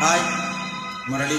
Hi Murali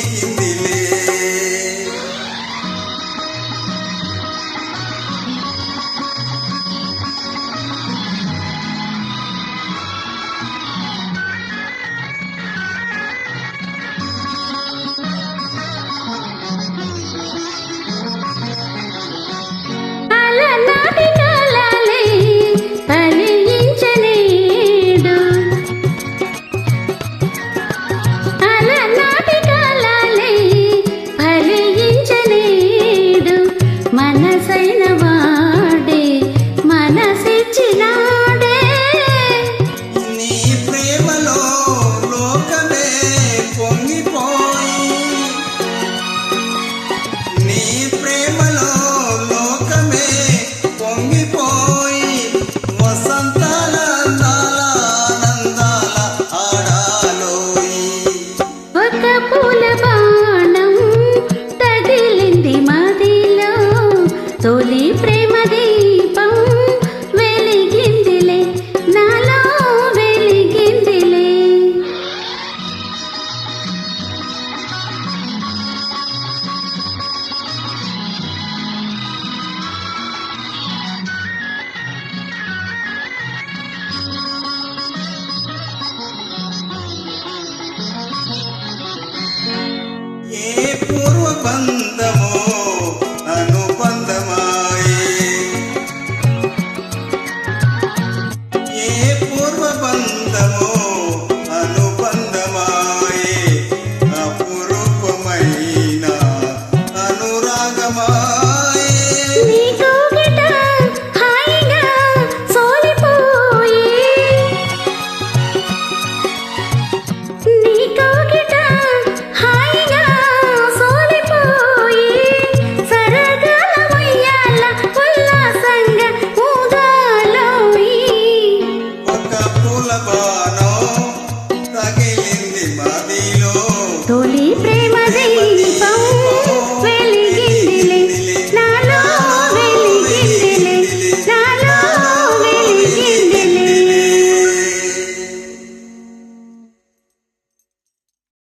తలపుల బాణం తగిలింది మదిలో తొలి ప్రేమది. Mulabana